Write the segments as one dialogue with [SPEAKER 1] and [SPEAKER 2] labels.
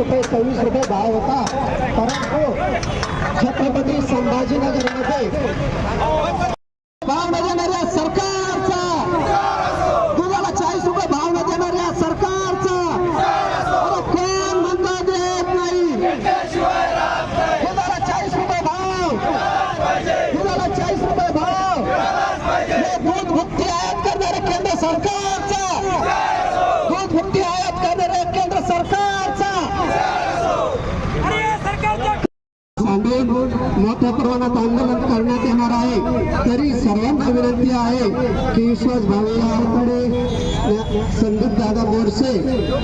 [SPEAKER 1] रुपये सव्वीस रुपये भाव होता. परंतु छत्रपती संभाजीनगरमध्ये भाव न देणाऱ्या सरकारचा दुधाला चाळीस रुपये भाव न देणाऱ्या सरकारचा कोण म्हणता देत नाही. दुधाला चाळीस रुपये भाव. दुधाला चाळीस रुपये भाव. हे दूध भुकटी आयात करणारे केंद्र सरकारचा. दूध भुकटी आयात करणारे केंद्र सरकारचा सांगून मोठ्या प्रमाणात आंदोलन करण्यात येणार आहे. तरी सर्वांना विनंती आहे की विश्वास भावेकडे संदीप दादा बोरसे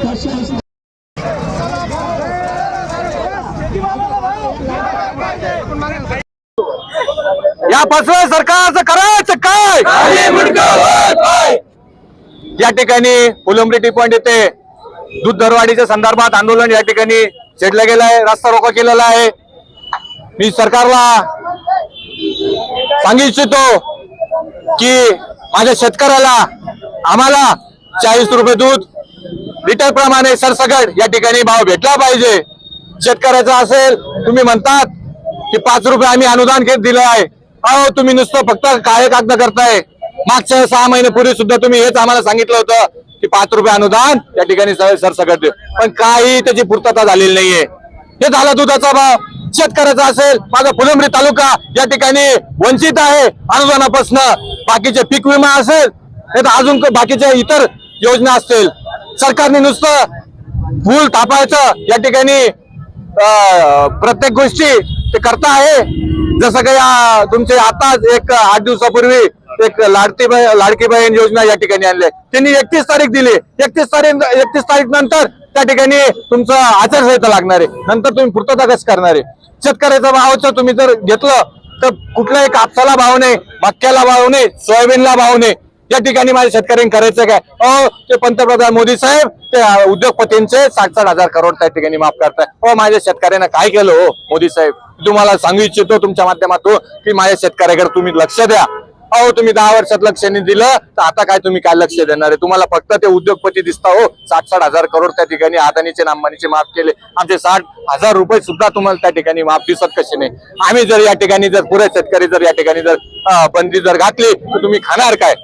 [SPEAKER 1] तसेच
[SPEAKER 2] या फसव्या सरकारचं करायचं काय? या ठिकाणी फुलंब्री टी पॉइंट येथे दूध दरवाढीच्या संदर्भात आंदोलन या ठिकाणी छेडलं गेलं आहे रस्ता रोको केलेला आहे. मी सरकारला सांगू इच्छितो की माझ्या शेतकऱ्याला आम्हाला चाळीस रुपये दूध लिटर प्रमाणे सरसकट या ठिकाणी भाव भेटला पाहिजे. शेतकऱ्याचा असेल तुम्ही म्हणतात की पाच रुपये आम्ही अनुदान घेत दिलं आहे. अहो तुम्ही नुसतं फक्त काळे कागद करताय. मागच्या सहा महिन्यापूर्वी सुद्धा तुम्ही हेच आम्हाला सांगितलं होतं की पाच रुपये अनुदान या ठिकाणी सर- सरसकट देऊ. पण काही त्याची पूर्तता झालेली नाहीये. हे झाला दुधाचा भाव. शेतकऱ्याचा असेल माझा फुलंब्री तालुका या ठिकाणी वंचित आहे अनुदानापासून बाकीचे पीक विमा असेल नाही तर अजून बाकीच्या इतर योजना असतील. सरकारने नुसतं फूल थापायचं या ठिकाणी प्रत्येक गोष्टी ते करता आहे. जसं काही तुमचे आताच एक आठ दिवसापूर्वी एक लाडकी बहीण लाडकी बहीण योजना या ठिकाणी आणली त्यांनी एकतीस तारीख दिली. एकतीस तारीख एकतीस तारीख नंतर त्या ठिकाणी तुमचं आचारसंहिता लागणार आहे. नंतर तुम्ही पूर्तता कस करणार आहे. शेतकऱ्याचा भावाचं तुम्ही जर घेतलं तर कुठल्याही कापसाला भाव नाही मक्याला भाव नाही सोयाबीनला भाव नाही. या ठिकाणी माझ्या शेतकऱ्यांनी करायचं काय? अहो ते पंतप्रधान मोदी साहेब ते उद्योगपतींचे साठ साठ हजार करोड त्या ठिकाणी माफ करताय. हो माझ्या शेतकऱ्यांना काय केलं हो मोदी साहेब? तुम्हाला सांगू इच्छितो तुमच्या माध्यमातून की माझ्या शेतकऱ्याकडे तुम्ही लक्ष द्या. अहो तुम्ही दहा वर्षात लक्ष नाही दिलं तर आता काय तुम्ही काय लक्ष देणार आहे? तुम्हाला फक्त ते उद्योगपती दिसता हो. साठ साठ हजार करोड त्या ठिकाणी अदानीचे आणि अंबानीचे माफ केले. आमचे साठ हजार रुपये सुद्धा तुम्हाला त्या ठिकाणी माफ दिसत कसे नाही. आम्ही जर या ठिकाणी जर पुरे शेतकरी जर या ठिकाणी जर बंदी जर घातली तर तुम्ही खाणार काय?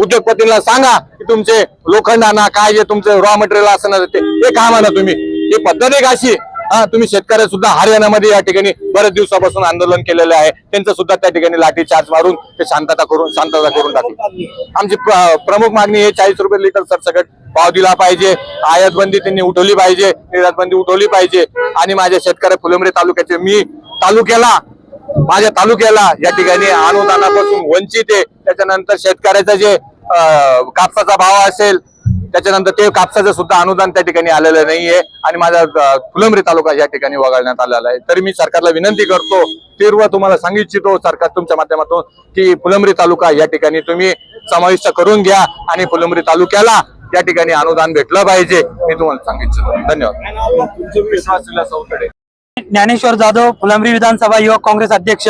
[SPEAKER 2] उद्योगपतींना सांगा की तुमचे लोखंडाना काय जे तुमचे रॉ मटेरियल असणार ते. ते का म्हणा तुम्ही? ही पद्धत एक अशी? हा तुम्ही शेतकऱ्या सुद्धा हरियाणामध्ये या ठिकाणी बरेच दिवसापासून आंदोलन केलेलं आहे. त्यांचं सुद्धा त्या ठिकाणी लाठी चार्ज मारून ते शांतता करून शांतता करून टाकली. आमची प्रमुख मागणी हे चाळीस रुपये लिटर सरसकट भाव दिला पाहिजे. आयात बंदी त्यांनी उठवली पाहिजे. निर्यात बंदी उठवली पाहिजे. आणि माझ्या शेतकऱ्या फुलंब्री तालुक्याचे मी तालुक्याला माझ्या तालुक्याला या ठिकाणी अनुदानापासून वंचित आहे. त्याच्यानंतर शेतकऱ्याचा जे कापसाचा भाव असेल त्याच्यानंतर ते कापसाचं सुद्धा अनुदान त्या ठिकाणी आलेलं नाहीये आणि माझा फुलंब्री तालुका या ठिकाणी वगळण्यात आलेला आहे. तरी मी सरकारला विनंती करतो तीव्र तुम्हाला सांगू इच्छितो सरकार तुमच्या माध्यमातून की फुलंब्री तालुका या ठिकाणी तुम्ही समाविष्ट करून घ्या आणि फुलंब्री तालुक्याला या ठिकाणी अनुदान भेटलं पाहिजे मी तुम्हाला सांगू इच्छितो. धन्यवाद.
[SPEAKER 3] ज्ञानेश्वर जाधव फुलंब्री विधानसभा युवक काँग्रेस अध्यक्ष.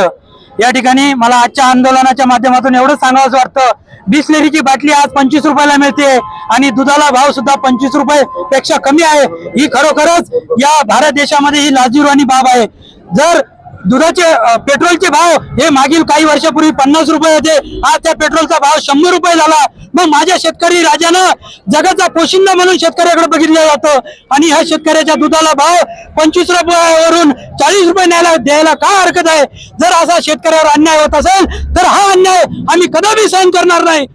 [SPEAKER 3] या ठिकाणी मला आजच्या आंदोलनाच्या माध्यमातून एवढं सांगावं वाटतं. बिस्लेरीची बाटली आज पंचवीस रुपयाला मिळते आणि दुधाला भाव सुद्धा पंचवीस रुपये पेक्षा कमी आहे. ही खरोखरच या भारत देशामध्ये ही लाजीरवाणी बाब आहे. जर दुधाचे पेट्रोलचे भाव हे मागील काही वर्षापूर्वी पन्नास रुपये होते आज त्या पेट्रोलचा भाव शंभर रुपये झाला. मग माझ्या शेतकरी राजानं जगाचा पोशिंदा म्हणून शेतकऱ्याकडे बघितलं जातं. आणि ह्या शेतकऱ्याच्या दुधाला भाव पंचवीस रुपयावरून चाळीस रुपये न्यायला द्यायला काय हरकत आहे? जर असा शेतकऱ्यावर अन्याय होत असेल तर हा अन्याय आम्ही कदापि सहन करणार नाही.